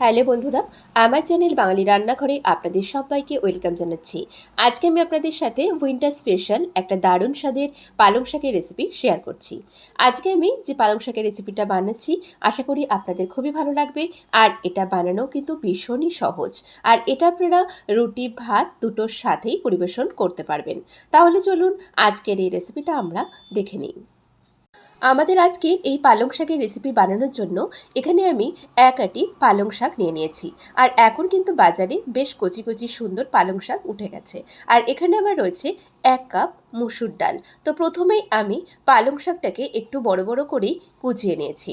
Hello বন্ধুরা, আমার channel বাঙালি রান্নাঘরে আপনাদের সবাইকে ওয়েলকাম জানাচ্ছি। আজকে আমি আপনাদের সাথে উইন্টার স্পেশাল একটা দারুণ স্বাদের পালং শাকের রেসিপি শেয়ার করছি। আজকে আমি যে পালং শাকের রেসিপিটা বানাচ্ছি, আশা করি আপনাদের খুবই ভালো লাগবে আর এটা বানানো কিন্তু ভীষণই সহজ। আর এটা আপনারা রুটি, ভাত দুটোর সাথেই পরিবেশন করতে পারবেন। তাহলে চলুন আজকের এই রেসিপিটা আমরা দেখে নিই। আমাদের আজকে এই পালং শাকের রেসিপি বানানোর জন্য এখানে আমি এক আটি পালং শাক নিয়ে নিয়েছি। আর এখন কিন্তু বাজারে বেশ কচি কচি সুন্দর পালং শাক উঠে গেছে। আর এখানে আমার রয়েছে এক কাপ মুসুর ডাল। তো প্রথমেই আমি পালং শাকটাকে একটু বড় বড় করেই কুচিয়ে নিয়েছি।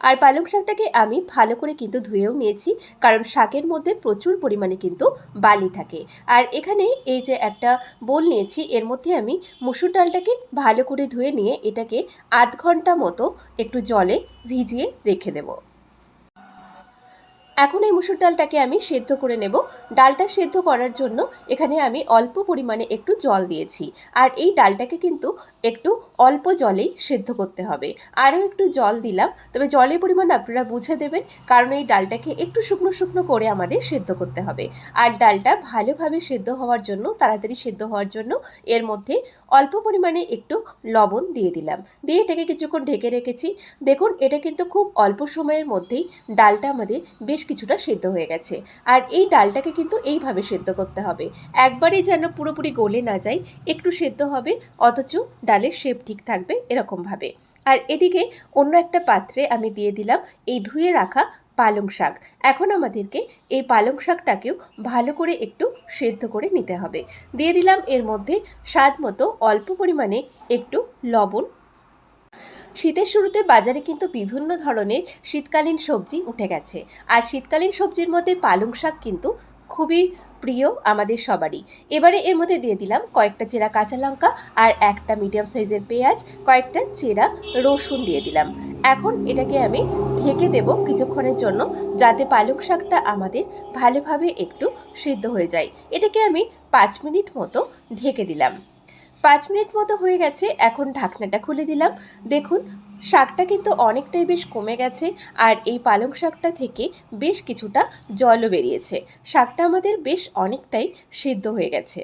আর পালং শাকটাকে আমি ভালো করে কিন্তু ধুয়েও নিয়েছি, কারণ শাকের মধ্যে প্রচুর পরিমাণে কিন্তু বালি থাকে। আর এখানে এই যে একটা বোল নিয়েছি, এর মধ্যে আমি মুসুর ডালটাকে ভালো করে ধুয়ে নিয়ে এটাকে আধ ঘণ্টা মতো একটু জলে ভিজিয়ে রেখে দেবো। এখন এই মুসুর ডালটাকে আমি সেদ্ধ করে নেব। ডালটা সেদ্ধ করার জন্য এখানে আমি অল্প পরিমাণে একটু জল দিয়েছি। আর এই ডালটাকে কিন্তু একটু অল্প জলেই সেদ্ধ করতে হবে। আরও একটু জল দিলাম। তবে জলের পরিমাণ আপনারা বুঝে দেবেন, কারণ এই ডালটাকে একটু শুকনো শুকনো করে আমাদের সেদ্ধ করতে হবে। আর ডালটা ভালোভাবে সেদ্ধ হওয়ার জন্য, তাড়াতাড়ি সেদ্ধ হওয়ার জন্য এর মধ্যে অল্প পরিমাণে একটু লবণ দিয়ে দিলাম। দিয়ে এটাকে কিছুক্ষণ ঢেকে রেখেছি। দেখুন, এটা কিন্তু খুব অল্প সময়ের মধ্যেই ডালটা আমাদের বেশ কিছুটা সেদ্ধ হয়ে গেছে। আর এই ডালটাকে কিন্তু এইভাবে সেদ্ধ করতে হবে। একবারেই যেন পুরোপুরি গলে না যায়, একটু সেদ্ধ হবে, অথচ ডালের শেপ ঠিক থাকবে এরকমভাবে। আর এদিকে অন্য একটা পাত্রে আমি দিয়ে দিলাম এই ধুয়ে রাখা পালং শাক। এখন আমাদেরকে এই পালং শাকটাকেও ভালো করে একটু সেদ্ধ করে নিতে হবে। দিয়ে দিলাম এর মধ্যে স্বাদ মতো অল্প পরিমাণে একটু লবণ শীতের শুরুতে বাজারে কিন্তু বিভিন্ন ধরনের শীতকালীন সবজি উঠে গেছে। আর শীতকালীন সবজির মধ্যে পালং শাক কিন্তু খুবই প্রিয় আমাদের সবারই। এবারে এর মধ্যে দিয়ে দিলাম কয়েকটা চেরা কাঁচা লঙ্কা আর একটা মিডিয়াম সাইজের পেঁয়াজ, কয়েকটা চেরা রসুন দিয়ে দিলাম। এখন এটাকে আমি ঢেকে দেব কিছুক্ষণের জন্য যাতে পালং শাকটা আমাদের ভালোভাবে একটু সিদ্ধ হয়ে যায়। এটাকে আমি পাঁচ মিনিট মতো ঢেকে দিলাম। পাঁচ মিনিট মতো হয়ে গেছে, এখন ঢাকনাটা খুলে দিলাম। দেখুন, শাকটা কিন্তু অনেকটাই বেশ কমে গেছে আর এই পালং শাকটা থেকে বেশ কিছুটা জলও বেরিয়েছে। শাকটা আমাদের বেশ অনেকটাই সিদ্ধ হয়ে গেছে।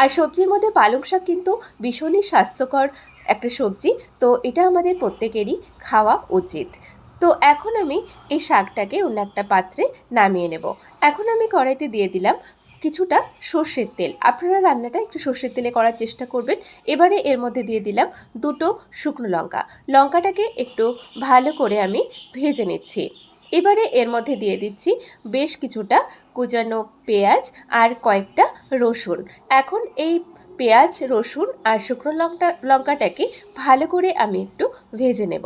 আর সবজির মধ্যে পালং শাক কিন্তু ভীষণই স্বাস্থ্যকর একটা সবজি, তো এটা আমাদের প্রত্যেকেরই খাওয়া উচিত। তো এখন আমি এই শাকটাকে অন্য একটা পাত্রে নামিয়ে নেব। এখন আমি কড়াইতে দিয়ে দিলাম কিছুটা সর্ষের তেল। আপনারা রান্নাটা একটু সর্ষের তেলে করার চেষ্টা করবেন। এবারে এর মধ্যে দিয়ে দিলাম দুটো শুকনো লঙ্কা। লঙ্কাটাকে একটু ভালো করে আমি ভেজে নিচ্ছি। এবারে এর মধ্যে দিয়ে দিচ্ছি বেশ কিছুটা কুচানো পেঁয়াজ আর কয়েকটা রসুন। এখন এই পেঁয়াজ, রসুন আর শুকনো লঙ্কা, লঙ্কাটাকে ভালো করে আমি একটু ভেজে নেব।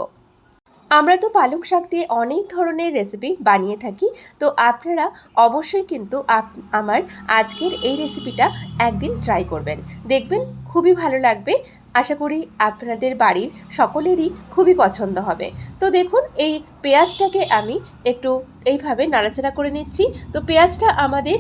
আমরা তো পালং শাক দিয়ে অনেক ধরনের রেসিপি বানিয়ে থাকি, তো আপনারা অবশ্যই কিন্তু আমার আজকের এই রেসিপিটা একদিন ট্রাই করবেন। দেখবেন খুবই ভালো লাগবে, আশা করি আপনাদের বাড়ির সকলেরই খুবই পছন্দ হবে। তো দেখুন, এই পেঁয়াজটাকে আমি একটু এইভাবে নাড়াচাড়া করে নিচ্ছি। তো পেঁয়াজটা আমাদের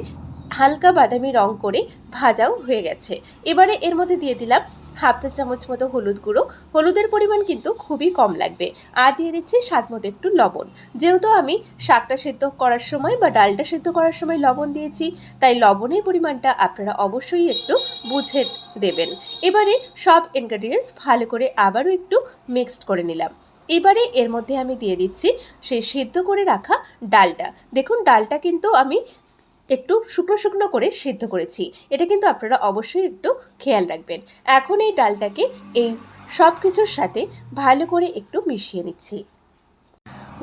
হালকা বাদামি রং করে ভাজাও হয়ে গেছে। এবারে এর মধ্যে দিয়ে দিলাম হাফ চা চামচ মতো হলুদ গুঁড়ো। হলুদের পরিমাণ কিন্তু খুবই কম লাগবে। আর দিয়ে দিচ্ছি স্বাদ মতো একটু লবণ। যেহেতু আমি শাকটা সেদ্ধ করার সময় বা ডালটা সেদ্ধ করার সময় লবণ দিয়েছি, তাই লবণের পরিমাণটা আপনারা অবশ্যই একটু বুঝে দেবেন। এবারে সব ইনগ্রেডিয়েন্টস ভালো করে আবারও একটু মিক্সড করে নিলাম। এবারে এর মধ্যে আমি দিয়ে দিচ্ছি সেই সেদ্ধ করে রাখা ডালটা। দেখুন, ডালটা কিন্তু আমি একটু শুকনো শুকনো করে সেদ্ধ করেছি। এটা কিন্তু আপনারা অবশ্যই একটু খেয়াল রাখবেন। এখন এই ডালটাকে এই সব কিছুর সাথে ভালো করে একটু মিশিয়ে নিচ্ছি।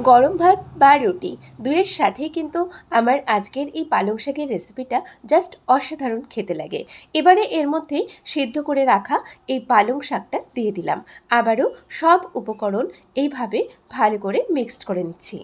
গরম ভাত বা রুটি দুয়ের সাথেই কিন্তু আমার আজকের এই পালং শাকের রেসিপিটা জাস্ট অসাধারণ খেতে লাগে। এবারে এর মধ্যে সিদ্ধ করে রাখা এই পালং শাকটা দিয়ে দিলাম। আবারও সব উপকরণ এইভাবে ভালো করে মিক্সড করে নিচ্ছি।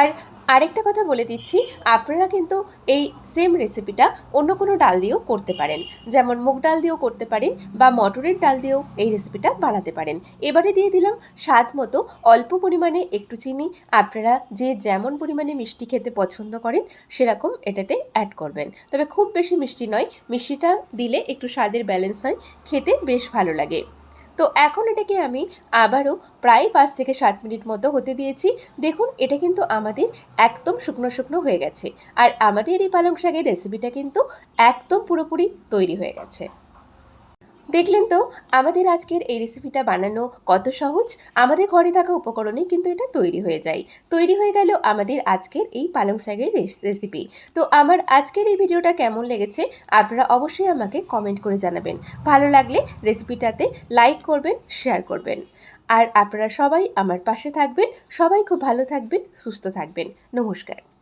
আর আরেকটা কথা বলে দিচ্ছি, আপনারা কিন্তু এই সেম রেসিপিটা অন্য কোনো ডাল দিয়েও করতে পারেন। যেমন মুগ ডাল দিয়েও করতে পারেন বা মটরের ডাল দিয়েও এই রেসিপিটা বানাতে পারেন। এবারে দিয়ে দিলাম স্বাদ মতো অল্প পরিমাণে একটু চিনি। আপনারা যে যেমন পরিমাণে মিষ্টি খেতে পছন্দ করেন, সেরকম এটাতে অ্যাড করবেন। তবে খুব বেশি মিষ্টি নয়, মিষ্টিটা দিলে একটু স্বাদের ব্যালেন্স হয়, খেতে বেশ ভালো লাগে। তো এখন এটাকে আমি আবারও প্রায় পাঁচ থেকে সাত মিনিট মতো হতে দিয়েছি। দেখুন, এটা কিন্তু আমাদের একদম শুকনো শুকনো হয়ে গেছে। আর আমাদের এই পালং শাকের রেসিপিটা কিন্তু একদম পুরোপুরি তৈরি হয়ে গেছে। দেখলেন তো, আমাদের আজকের এই রেসিপিটা বানানো কত সহজ? আমাদের ঘরে থাকা উপকরণে কিন্তু এটা তৈরি হয়ে যায়। তৈরি হয়ে গেল আমাদের আজকের এই পালং শাকের রেস- রেসিপি তো আমার আজকের এই ভিডিওটা কেমন লেগেছে, আপনারা অবশ্যই আমাকে কমেন্ট করে জানাবেন। ভালো লাগলে রেসিপিটাতে লাইক করবেন শেয়ার করবেন। আর আপনারা সবাই আমার পাশে থাকবেন, সবাই খুব ভালো থাকবেন, সুস্থ থাকবেন। নমস্কার।